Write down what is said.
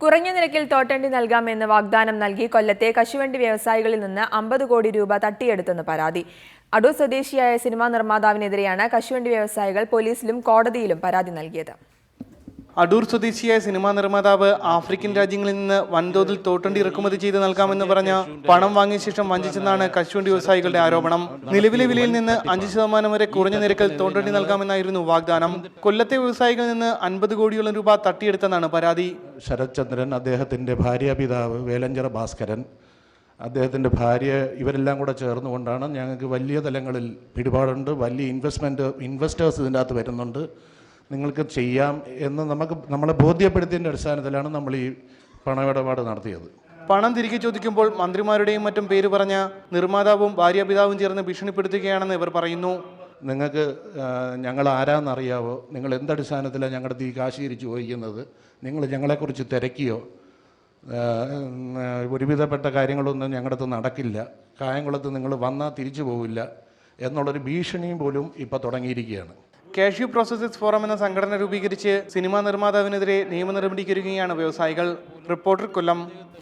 കുറഞ്ഞ നിരക്കിൽ തോട്ടണ്ടി നൽകാമെന്ന് വാഗ്ദാനം നൽകി കൊല്ലത്തെ കശുവണ്ടി വ്യവസായികളിൽ നിന്ന് അമ്പത് കോടി രൂപ തട്ടിയെടുത്തെന്ന് പരാതി. അടൂർ സ്വദേശിയായ സിനിമാ നിർമ്മാതാവിനെതിരെയാണ് കശുവണ്ടി വ്യവസായികൾ പോലീസിലും കോടതിയിലും പരാതി നൽകിയത്. അടൂർ സ്വദേശിയായ സിനിമാ നിർമ്മാതാവ് ആഫ്രിക്കൻ രാജ്യങ്ങളിൽ നിന്ന് വൻതോതിൽ തോട്ടണ്ടി ഇറക്കുമതി ചെയ്ത് നൽകാമെന്ന് പറഞ്ഞ പണം വാങ്ങിയ ശേഷം വഞ്ചിച്ചെന്നാണ് കശുവണ്ടി വ്യവസായികളുടെ ആരോപണം. നിലവിലെ വിലയിൽ നിന്ന് അഞ്ച് ശതമാനം വരെ കുറഞ്ഞ നിരക്കിൽ തോട്ടണ്ടി നൽകാമെന്നായിരുന്നു വാഗ്ദാനം. കൊല്ലത്തെ വ്യവസായികളിൽ നിന്ന് അൻപത് കോടിയോളം രൂപ തട്ടിയെടുത്തെന്നാണ് പരാതി. ശരത്ചന്ദ്രൻ അദ്ദേഹത്തിന്റെ ഭാര്യ പിതാവ് വേലഞ്ചിറ ഭാസ്കരൻ അദ്ദേഹത്തിന്റെ ഭാര്യ ഇവരെല്ലാം കൂടെ ചേർന്നുകൊണ്ടാണ് ഞങ്ങൾക്ക് വലിയ തലങ്ങളിൽ പിടിപാടുണ്ട്. വലിയ ഇൻവെസ്റ്റ്മെന്റ് ഇൻവെസ്റ്റേഴ്സ് ഇതിന്റെ അകത്ത് വരുന്നുണ്ട്. നിങ്ങൾക്ക് ചെയ്യാം എന്ന് നമുക്ക് നമ്മളെ ബോധ്യപ്പെടുത്തിയതിന്റെ അടിസ്ഥാനത്തിലാണ് നമ്മൾ ഈ പണമിടപാട് നടത്തിയത്. പണം തിരികെ ചോദിക്കുമ്പോൾ മന്ത്രിമാരുടെയും മറ്റും പേര് പറഞ്ഞ നിർമ്മാതാവും ഭാര്യാപിതാവും ചേർന്ന് ഭീഷണിപ്പെടുത്തുകയാണെന്ന് ഇവർ പറയുന്നു. നിങ്ങൾക്ക് ഞങ്ങൾ ആരാന്നറിയാവോ? നിങ്ങൾ എന്തടിസ്ഥാനത്തിലാണ് ഞങ്ങളുടെ ഈ കാശ് തിരിച്ചു ചോദിക്കുന്നത് നിങ്ങൾ ഞങ്ങളെക്കുറിച്ച് തിരക്കിയോ? ഒരുവിധപ്പെട്ട കാര്യങ്ങളൊന്നും ഞങ്ങളുടെ അടുത്ത് നടക്കില്ല. കായംകുളത്ത് നിങ്ങൾ വന്നാൽ തിരിച്ചു പോവില്ല. എന്നുള്ളൊരു ഭീഷണിയും പോലും ഇപ്പോൾ തുടങ്ങിയിരിക്കുകയാണ്. കാഷ്യൂ പ്രോസസസ് ഫോറം എന്ന സംഘടന രൂപീകരിച്ച് സിനിമാ നിർമ്മാതാവിനെതിരെ നിയമ നടപടിക്കൊരുങ്ങുകയാണ് വ്യവസായികൾ. റിപ്പോർട്ടർ കൊല്ലം.